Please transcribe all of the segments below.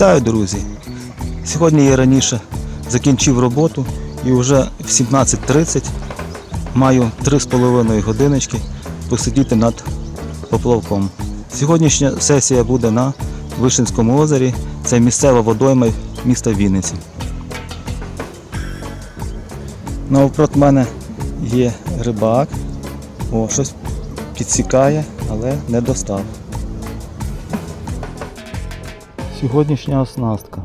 Вітаю, друзі! Сьогодні я раніше закінчив роботу і вже в 17.30 маю 3,5 годиночки посидіти над поплавком. Сьогоднішня сесія буде на Вишинському озері. Це місцева водойма міста Вінниці. Навпроти мене є рибак. О, щось підсікає, але не достав. Сьогоднішня оснастка.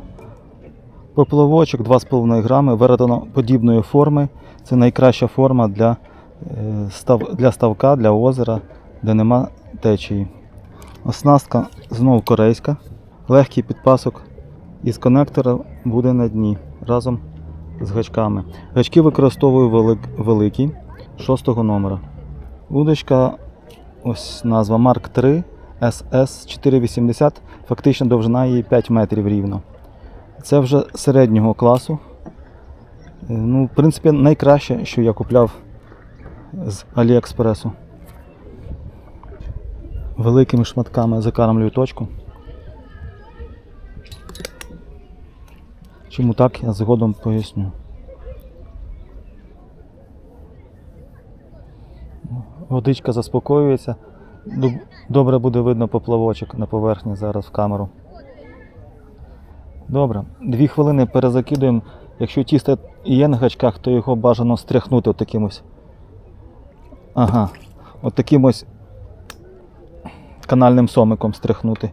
Поплавочок 2,5 грами веретоноподібної форми. Це найкраща форма для, е, для ставка, для озера, де нема течії. Оснастка знову корейська. Легкий підпасок із конектора буде на дні разом з гачками. Гачки використовую велик, великі 6 номера. Удочка, ось назва Mark 3 SS 480, фактично довжина її 5 метрів рівно. Це вже середнього класу. Е, Ну, в принципі, найкраще, що я купляв з Аліекспресу. Великими шматками закармлюю точку. Чому так, я згодом поясню. Водичка заспокоюється. Доб- Добре буде видно поплавочок на поверхні зараз в камеру. Добре, дві хвилини перезакидуємо. Якщо тісто є на гачках, то його бажано стряхнути от таким ось. Ага. От ось канальним сомиком стряхнути,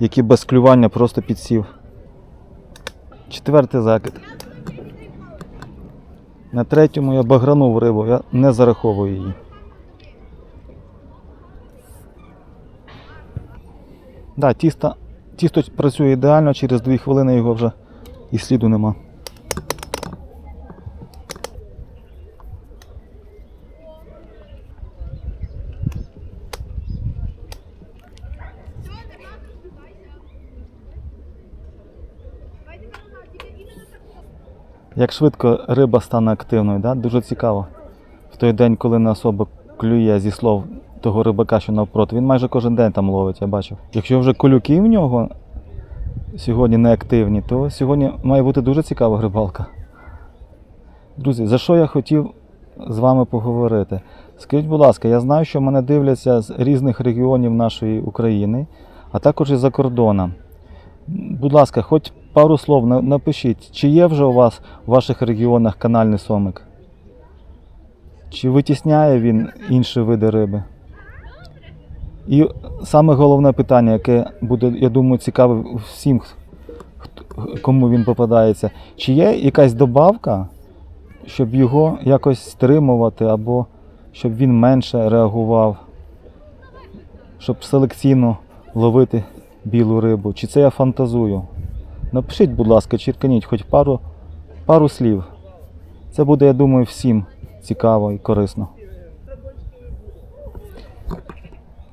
який без клювання просто підсів. Четвертий закид. На третьому я багранув рибу, я не зараховую її. Да, тісто, тісто працює ідеально, через 2 хвилини його вже і сліду нема. Як швидко риба стане активною, да? дуже цікаво. В той день, коли не особо клює зі слов того рибака, що навпроти, він майже кожен день там ловить, я бачив. Якщо вже колюки в нього сьогодні не активні, то сьогодні має бути дуже цікава рибалка. Друзі, за що я хотів з вами поговорити? Скажіть, будь ласка, я знаю, що мене дивляться з різних регіонів нашої України, а також і за кордоном. Будь ласка, хоч пару слов напишіть, чи є вже у вас у ваших регіонах канальний сомик? Чи витісняє він інші види риби? І саме головне питання, яке буде, я думаю, цікаве всім, кому він попадається. Чи є якась добавка, щоб його якось стримувати, або щоб він менше реагував, щоб селекційно ловити білу рибу? Чи це я фантазую? Напишіть, будь ласка, черканіть хоч пару, пару слів. Це буде, я думаю, всім цікаво і корисно.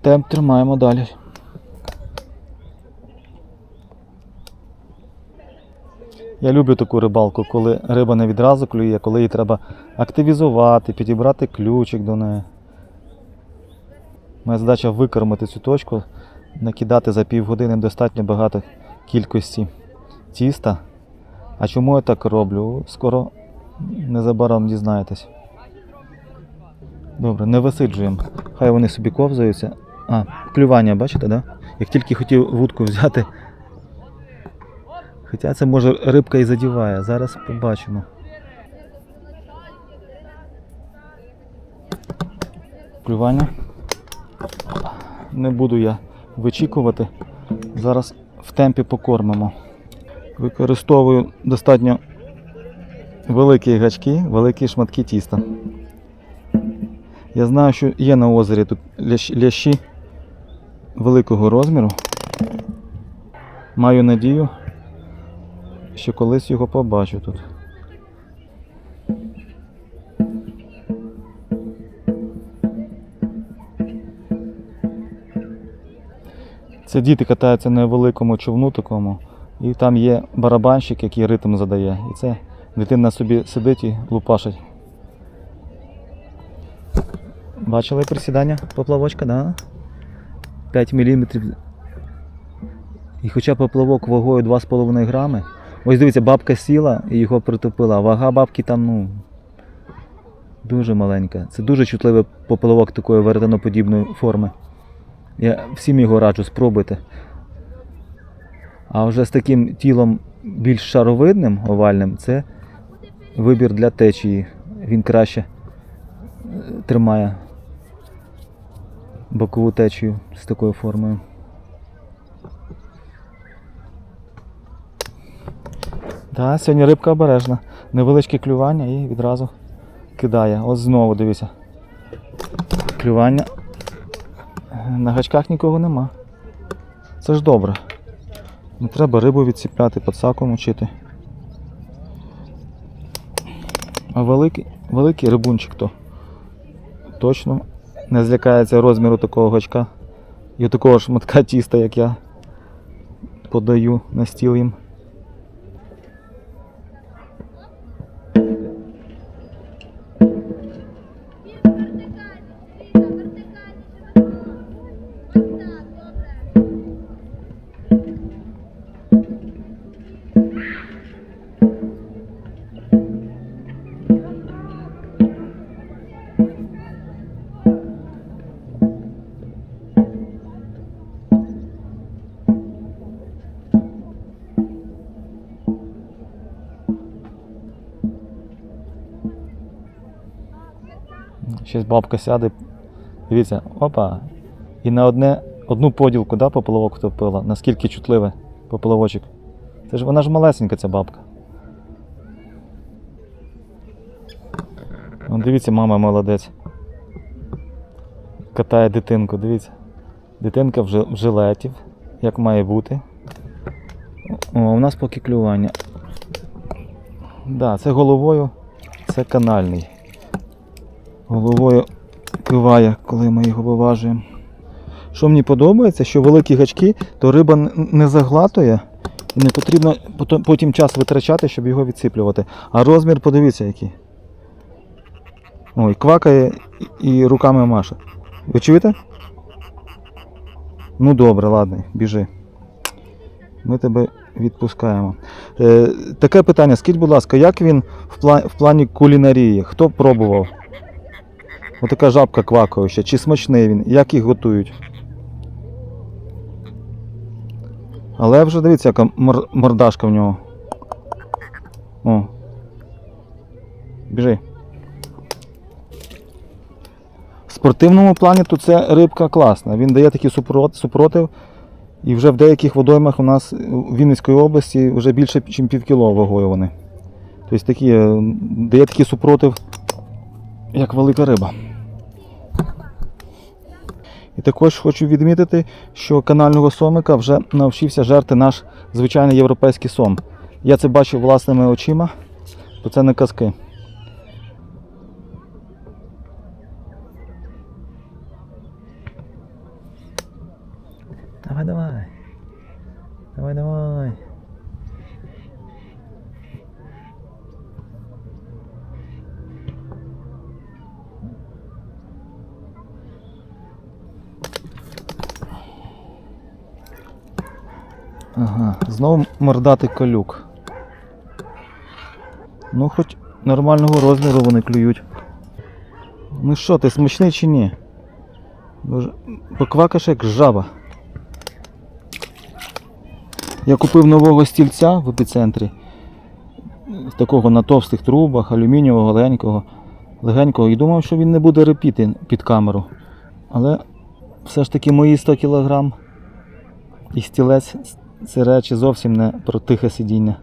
Темп тримаємо далі. Я люблю таку рибалку, коли риба не відразу клює, коли її треба активізувати, підібрати ключик до неї. Моя задача викормити цю точку, накидати за півгодини достатньо багато кількості тіста. А чому я так роблю? Скоро незабаром дізнаєтесь. Добре, не висиджуємо. Хай вони собі ковзаються. А, клювання, бачите, да? Як тільки хотів вудку взяти. Хоча це може рибка і задіває. Зараз побачимо. Клювання. Не буду я вичікувати. Зараз в темпі покормимо. Використовую достатньо великі гачки, великі шматки тіста. Я знаю, що є на озері тут лящ- лящі великого розміру. Маю надію, що колись його побачу тут. Це діти катаються на великому човну такому, і там є барабанщик, який ритм задає. І це дитина собі сидить і лупашить. Бачили присідання поплавочка, да? 5 мм І хоча поплавок вагою 2,5 грами, ось дивіться, бабка сіла і його притопила. Вага бабки там, ну. Дуже маленька. Це дуже чутливий поплавок такої веретеноподібної форми. Я всім його раджу, спробуйте. А вже з таким тілом більш шаровидним, овальним, це вибір для течії. Він краще е, тримає бокову течію з такою формою. Так, сьогодні рибка обережна. Невеличке клювання і відразу кидає. От знову дивіться. Клювання. На гачках нікого нема. Це ж добре. Не треба рибу відсіпляти, подсаку мочити. А великий, великий рибунчик то точно не злякається розміру такого гачка і такого ж мотка тіста, як я подаю на стіл їм. Щось бабка сяде. Дивіться, опа. І на одне, одну поділку, да, поплавок втопила. Наскільки чутливий поплавочок. Це ж вона ж малесенька ця бабка. Вон, дивіться, мама молодець. Катає дитинку, дивіться. Дитинка в жи- в жилеті, як має бути. О, у нас поки клювання. Да, це головою, це канальний головою киває, коли ми його виважуємо. Що мені подобається, що великі гачки, то риба не заглатує і не потрібно потім час витрачати, щоб його відсиплювати. А розмір, подивіться, який. Ой, квакає і руками маше. Ви чуєте? Ну добре, ладно, біжи. Ми тебе відпускаємо. Е, таке питання, скажіть, будь ласка, як він в плані кулінарії? Хто пробував? Отака жабка квакаюча. Чи смачний він? Як їх готують? Але вже дивіться, яка мордашка в нього. О. Біжи. В спортивному плані то це рибка класна. Він дає такий супротив. І вже в деяких водоймах у нас у Вінницької області вже більше, ніж півкіло вагою вони. Тобто такі, е, дає такий супротив, як велика риба. І також хочу відмітити, що канального сомика вже навчився жерти наш звичайний європейський сом. Я це бачив власними очима, то це не казки. Давай, давай. Давай, давай. Ага, знову мордатий колюк. Ну, хоч нормального розміру вони клюють. Ну що, ти смачний чи ні? Боже, Поквакаєш як жаба. Я купив нового стільця в епіцентрі. Такого на товстих трубах, алюмінієвого, легенького, легенького. І думав, що він не буде репіти під камеру. Але все ж таки мої 100 кг і стілець це речі зовсім не про тихе сидіння.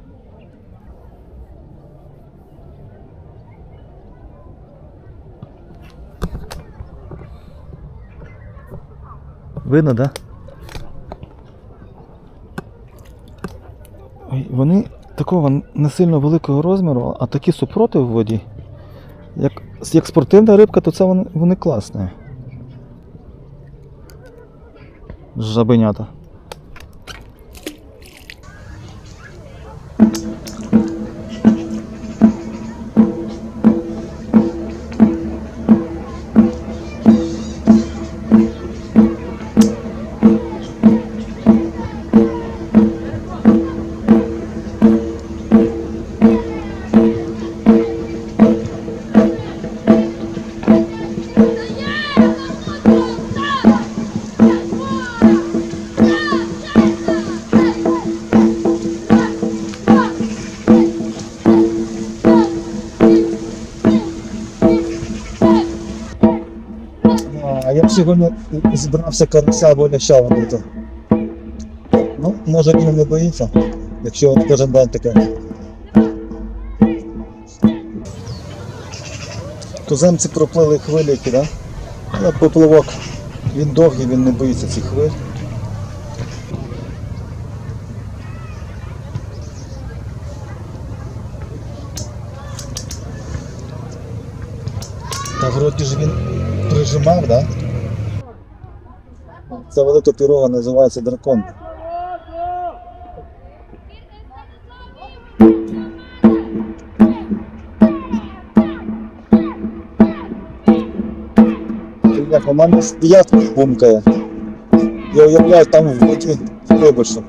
Видно, так? Да? Вони такого не сильно великого розміру, а такі супроти в воді. Як, як спортивна рибка, то це вони, вони класні. Жабенята. Зібрався карася або ляща бути. Ну, може він не боїться, якщо кожен день таке. Туземці проплили хвилі, які, да? Поплавок, він довгий, він не боїться цих хвиль. Та вроді ж він прижимав, да? Ця велика пірога називається дракон. Як у мене стоять бумкає. Я уявляю, там в воді вибачте.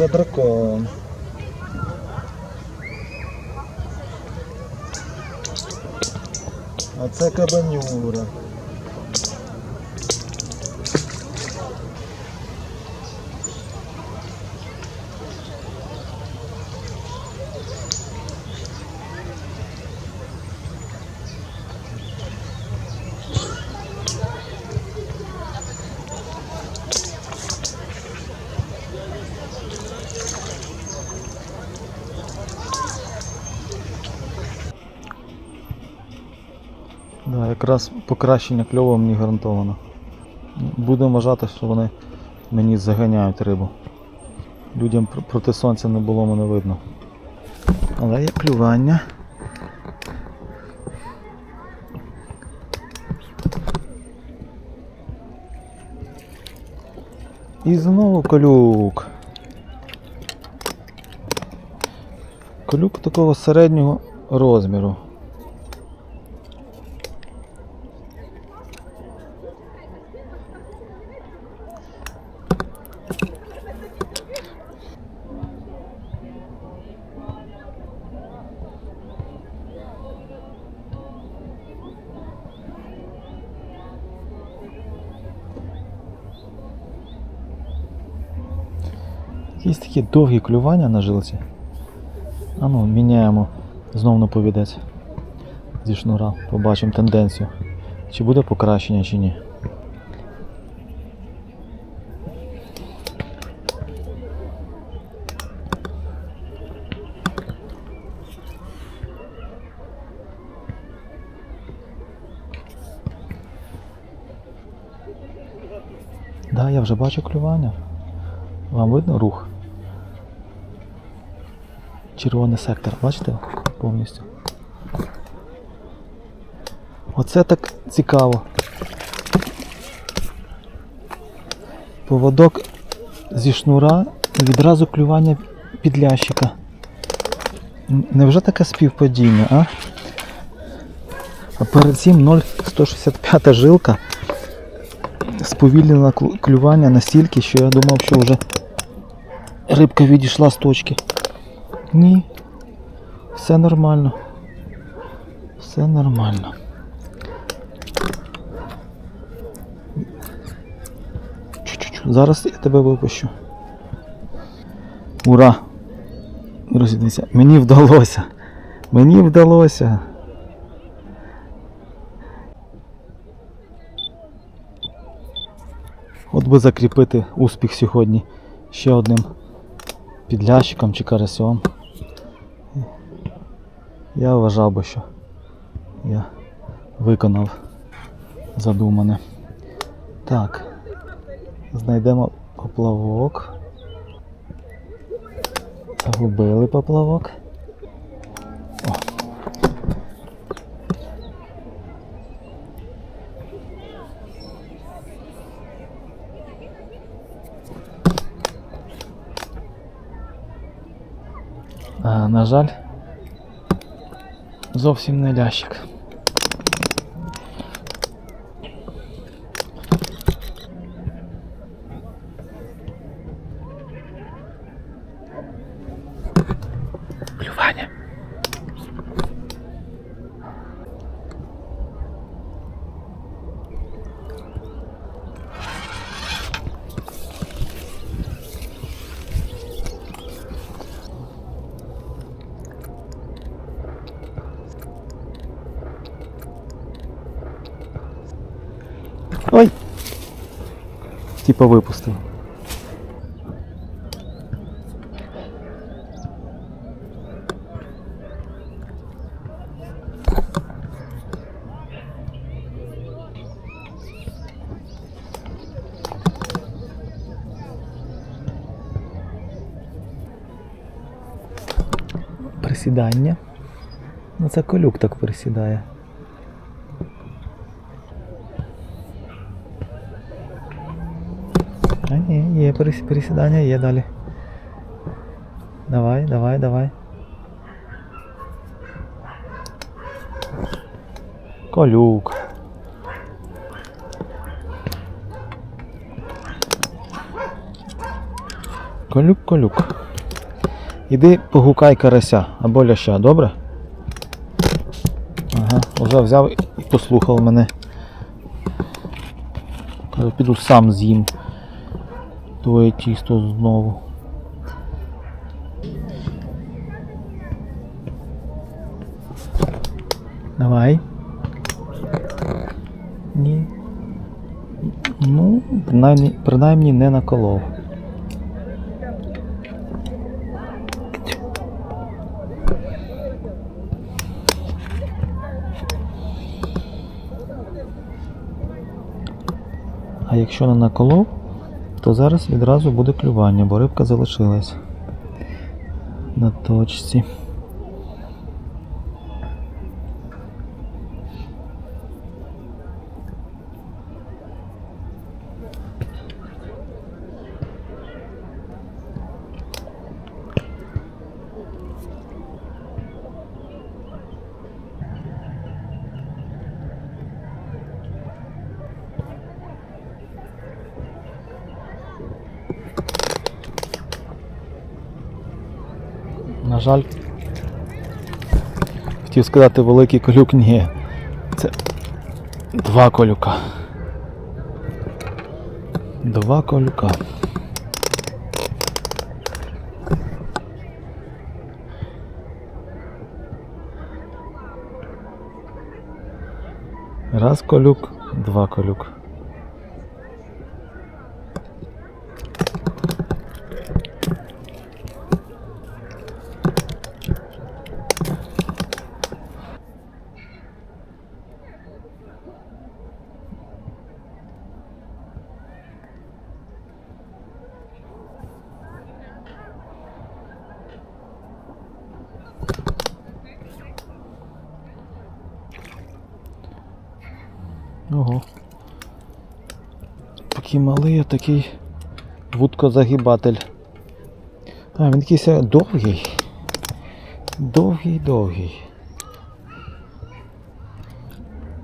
Оце дракон. А це кабанюра. Да, якраз покращення кльову мені гарантовано. Будемо вважати, що вони мені заганяють рибу. Людям проти сонця не було мене видно. Але є клювання. І знову колюк. Колюк такого середнього розміру. Довгі клювання на жилці. А ну, міняємо знов на повідець зі шнура. Побачимо тенденцію. Чи буде покращення, чи ні. Да, я вже бачу клювання. Вам видно рух? Червоний сектор, бачите? Повністю. Оце так цікаво. Поводок зі шнура і відразу клювання під лящика. Н- Невже таке співпадіння, а? А перед цим 0,165 жилка сповільнила клювання настільки, що я думав, що вже рибка відійшла з точки. Ні. Все нормально. Все нормально. Чу-чу-чу. Зараз я тебе випущу. Ура! Друзі, дивіться, мені вдалося. Мені вдалося. От би закріпити успіх сьогодні ще одним підлящиком чи карасьом. Я вважав би, що я виконав задумане. Так, знайдемо поплавок. Загубили поплавок. О. А, на жаль зовсім не лящик. Типа випустив. Присідання. Ну це колюк так присідає. А ні, є перес- пересідання, є далі. Давай, давай, давай. Колюк. Колюк, колюк. Іди погукай карася або ляща, добре? Ага, вже взяв і послухав мене. Піду сам з'їм твоє тісто знову. Давай. Ні. Ну, принаймні, принаймні не наколов. А якщо не наколов, то зараз відразу буде клювання, бо рибка залишилась на точці. На жаль, хотів сказати великий колюк, ні. Це два колюка. Два колюка. Раз колюк, два колюк. Такий малий, такий вудкозагибатель. А, він якийсь довгий. Довгий, довгий.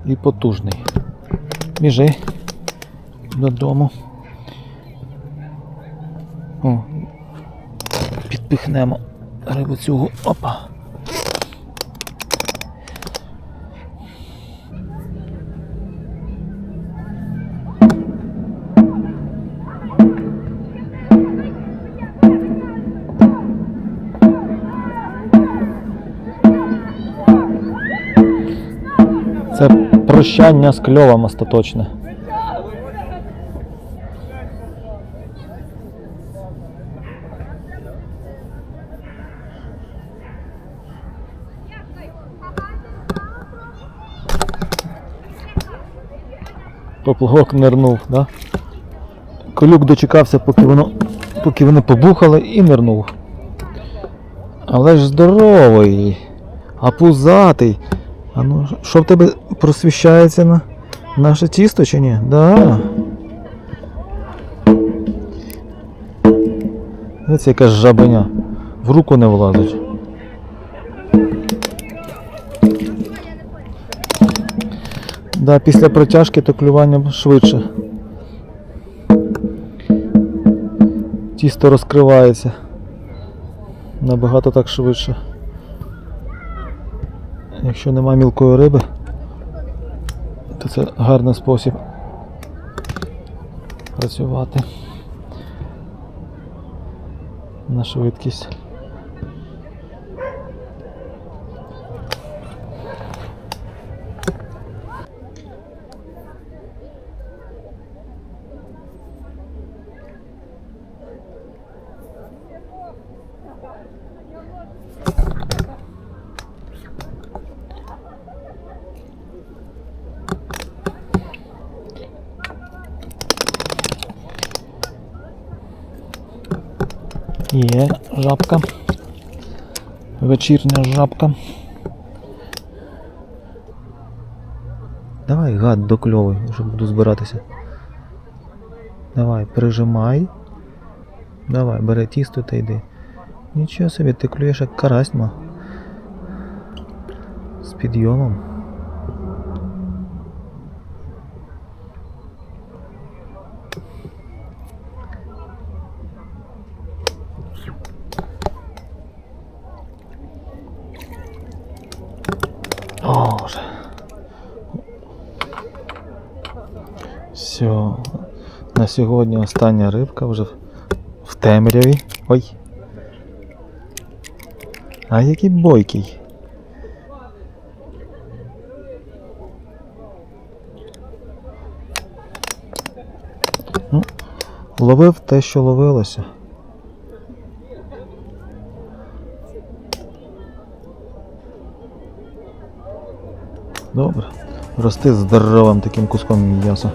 І потужний. Біжи додому. О, підпихнемо рибу цього. Опа. Прощання з кльовом остаточне. Поплавок нирнув, да? Колюк дочекався, поки воно, поки вони побухали і нирнув. Але ж здоровий, а пузатий. А ну, що в тебе просвіщається на наше тісто чи ні? Да. Це якась жабиня. В руку не влазить. Да, Після протяжки то клювання швидше. Тісто розкривається. Набагато так швидше. Якщо нема мілкої риби, то це гарний спосіб працювати на швидкість. Є жабка. Вечірня жабка. Давай, гад, докльовуй, вже буду збиратися. Давай, прижимай. Давай, бери тісто та йди. Нічого собі, ти клюєш як карась, ма. З підйомом. О, вже. Все. На сьогодні остання рибка вже в- темряві. Ой. А який бойкий. Ну, ловив те, що ловилося. Добре. Рости здоровим таким куском м'яса.